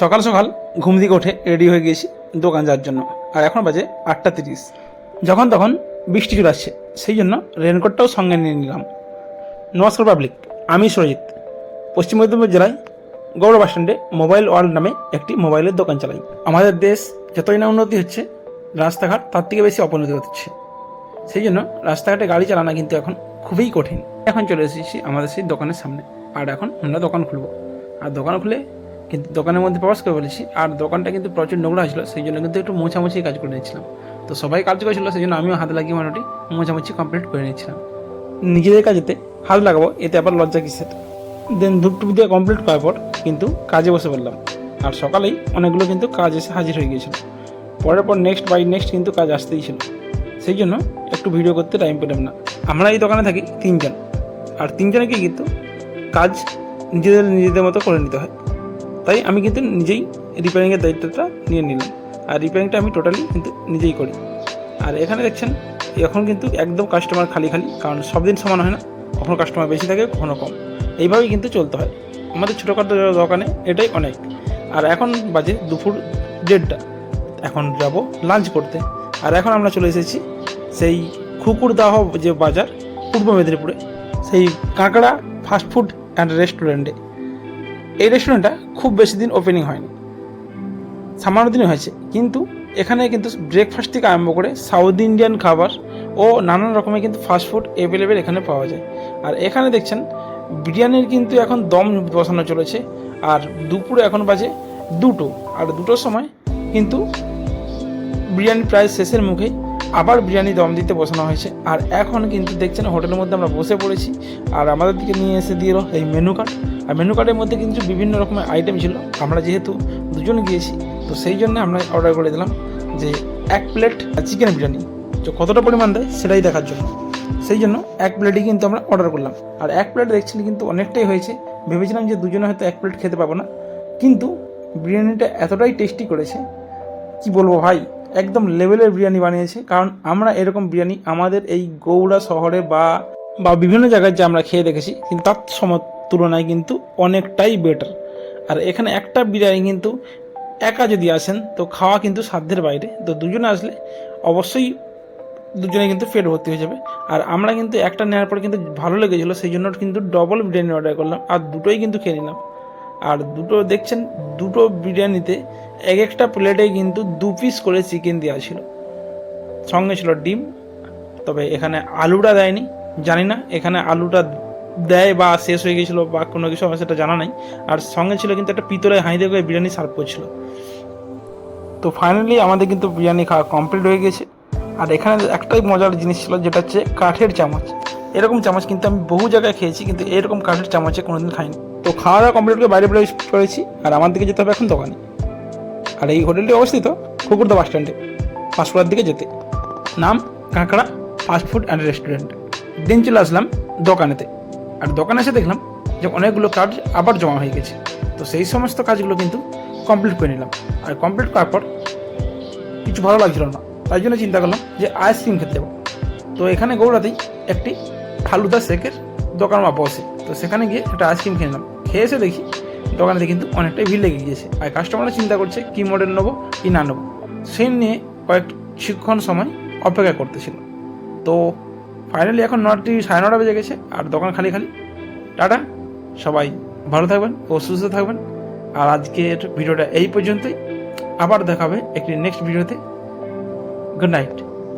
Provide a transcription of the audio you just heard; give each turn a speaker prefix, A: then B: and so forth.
A: সকাল সকাল ঘুম থেকে উঠে রেডি হয়ে গিয়েছি দোকান যাওয়ার জন্য। আর এখন বাজে আটটা তিরিশ। যখন তখন বৃষ্টি চলে আসছে, সেই জন্য রেনকোটটাও সঙ্গে নিয়ে নিলাম। নমস্কার পাবলিক আমি সুরজিৎ। পশ্চিম মেদিনীপুর জেলায় গৌড় বাস স্ট্যান্ডে মোবাইল ওয়ার্ল্ড নামে একটি মোবাইলের দোকান চালাই। আমাদের দেশ যতই না উন্নতি হচ্ছে, রাস্তাঘাট তার থেকে বেশি অপনতি হচ্ছে সেই জন্য রাস্তাঘাটে গাড়ি চালানো কিন্তু এখন খুবই কঠিন। এখন চলে এসেছি আমাদের সেই দোকানের সামনে। আর এখন আমরা দোকান খুলবো। আর দোকান খুলে কিন্তু দোকানের মধ্যে প্রবেশ করে বলেছি, আর দোকানটা কিন্তু প্রচুর নোংরা ছিল সেই জন্য কিন্তু একটু মোছামুছি কাজ করে নিয়েছিলাম। তো সবাই কাজ করেছিল, সেই জন্য আমিও হাতে লাগিয়ে মোটামুটি মোছামুছি কমপ্লিট করে নিয়েছিলাম। নিজেদের কাজেতে হাত লাগাবো, এতে আবার লজ্জা কিসের? দেন ধূপ টুপ দিয়ে কমপ্লিট করার পর কিন্তু কাজে বসে পড়লাম। আর সকালেই অনেকগুলো কিন্তু কাজ এসে হাজির হয়ে গিয়েছিল। পরের পর নেক্সট বাই নেক্সট কিন্তু কাজ আসতেই ছিল। সেই জন্য একটু ভিডিও করতে টাইম পেলাম না। আমরা এই দোকানে থাকি তিনজন। আর তিনজনকে কিন্তু কাজ নিজেদের নিজেদের মতো করে নিতে হয়। তাই আমি কিন্তু নিজেই রিপেয়ারিংয়ের দায়িত্বটা নিয়ে নিলাম। আর রিপেয়ারিংটা আমি টোটালি কিন্তু নিজেই করি। আর এখানে দেখছেন, এখন কিন্তু একদম কাস্টমার খালি খালি, কারণ সব দিন সমান হয় না। কখনো কাস্টমার বেশি থাকে, কখনো কম। এইভাবেই কিন্তু চলতে হয়। আমাদের ছোটোখাটো দোকানে, এটাই অনেক। আর এখন বাজে দুপুর দেড়টা। এখন যাব লাঞ্চ করতে। আর এখন আমরা চলে এসেছি সেই খুকুরদাহ যে বাজার, পূর্ব মেদিনীপুরে। সেই কাঁকড়া ফাস্টফুড অ্যান্ড রেস্টুরেন্টে এই রেস্টুরেন্টটা খুব বেশি দিন ওপেনিং হয়নি। সামান্য দিনই হয়েছে। কিন্তু এখানে কিন্তু ব্রেকফাস্ট থেকে আরম্ভ করে সাউথ ইন্ডিয়ান খাবার ও নানান রকমের কিন্তু ফাস্টফুড অ্যাভেলেবেল এখানে পাওয়া যায়। আর এখানে দেখছেন, বিরিয়ানির কিন্তু এখন দম বসানো চলেছে। আর দুপুরে এখন বাজে দুটো। আর দুটোর সময় কিন্তু বিরিয়ানি প্রায় শেষের মুখে আবার বিরিয়ানি দম দিতে বসানো হয়েছে। আর এখন কিন্তু দেখছেন হোটেলের মধ্যে আমরা বসে পড়েছি। আর আমাদের দিকে নিয়ে এসে দিল এই মেনু কার্ড আর মেনু কার্ডের মধ্যে কিন্তু বিভিন্ন রকমের আইটেম ছিল। আমরা যেহেতু দুজন গিয়েছি, তো সেই জন্য আমরা অর্ডার করে দিলাম যে এক প্লেট চিকেন বিরিয়ানি। তো কতটা পরিমাণ দেয় সেটাই দেখার জন্য। সেই জন্য এক প্লেটই কিন্তু আমরা অর্ডার করলাম। আর এক প্লেট দেখছেন কিন্তু অনেকটাই হয়েছে। ভেবেছিলাম যে দুজনে হয়তো এক প্লেট খেতে পাবো না। কিন্তু বিরিয়ানিটা এতটাই টেস্টি করেছে, কি বলব ভাই? একদম লেভেলের বিরিয়ানি বানিয়েছে। কারণ আমরা এরকম বিরিয়ানি আমাদের এই গৌড়া শহরে বা বা বিভিন্ন জায়গায় যে আমরা খেয়ে দেখেছি, কিন্তু তার সম, তুলনায় কিন্তু অনেকটাই বেটার আর এখানে একটা বিরিয়ানি কিন্তু একা যদি আসেন, তো খাওয়া কিন্তু সাধ্যের বাইরে। তো দুজনে আসলে অবশ্যই দুজনে কিন্তু পেট ভর্তি হয়ে যাবে। আর আমরা কিন্তু একটা নেওয়ার পর কিন্তু ভালো লেগেছিলো, সেই জন্য কিন্তু ডবল বিরিয়ানি অর্ডার করলাম। আর দুটোই কিন্তু খেয়ে নিলাম। আর দুটো দেখছেন, দুটো বিরিয়ানিতে এক একটা প্লেটে কিন্তু দু পিস করে চিকেন দেওয়া ছিল। সঙ্গে ছিল ডিম, তবে এখানে আলুটা দেয়নি, জানি না এখানে আলুটা দেয় বা শেষ হয়ে গেছিল বা কোনো কিছু আমার সেটা জানা নাই। আর সঙ্গে ছিল কিন্তু একটা পিতলের হাঁড়িতে করে বিরিয়ানি সার্ভ করছিল। তো ফাইনালি আমাদের কিন্তু বিরিয়ানি খাওয়া কমপ্লিট হয়ে গেছে। আর এখানে একটাই মজার জিনিস ছিল, যেটা হচ্ছে কাঠের চামচ। এরকম চামচ কিন্তু আমি বহু জায়গায় খেয়েছি, কিন্তু এরকম কাঠের চামচে কোনোদিন খাইনি। তো খাওয়া দাওয়া কমপ্লিট করে বাইরে বেরোয় করেছি আর আমার দিকে যেতে হবে এখন দোকানে। আর এই হোটেলটি অবস্থিত কুকুরদা বাস স্ট্যান্ডে, পাঁশকুড়ার দিকে যেতে। নাম, কাঁকড়া ফাস্টফুড অ্যান্ড রেস্টুরেন্ট দিন চলে আসলাম দোকানেতে। আর দোকানে এসে দেখলাম যে অনেকগুলো কাজ আবার জমা হয়ে গেছে। তো সেই সমস্ত কাজগুলো কিন্তু কমপ্লিট করে নিলাম। আর কমপ্লিট করার পর কিছু ভালো লাগছিল না। তাই জন্য চিন্তা করলাম যে আইসক্রিম খেতে যাব। তো এখানে গৌড়াতেই একটি ফালুদা শেকের দোকান বা বসে। তো সেখানে গিয়ে একটা আইসক্রিম খেয়ে নিলাম। খেয়ে এসে দেখি দোকানেতে কিন্তু অনেকটাই ভিড় লেগে গিয়েছে। আর কাস্টমাররা চিন্তা করছে, কী মডেল নেব, কি না নেব। সেই নিয়ে কয়েক শিক্ষণ সময় অপেক্ষা করতেছিল। তো ফাইনালি এখন নটি সাড়ে নটা বেজে গেছে, আর দোকান খালি খালি। টাটা, সবাই ভালো থাকবেন ও সুস্থ থাকবেন। আর আজকের ভিডিওটা এই পর্যন্তই। আবার দেখাবে একটি নেক্সট ভিডিওতে গুড নাইট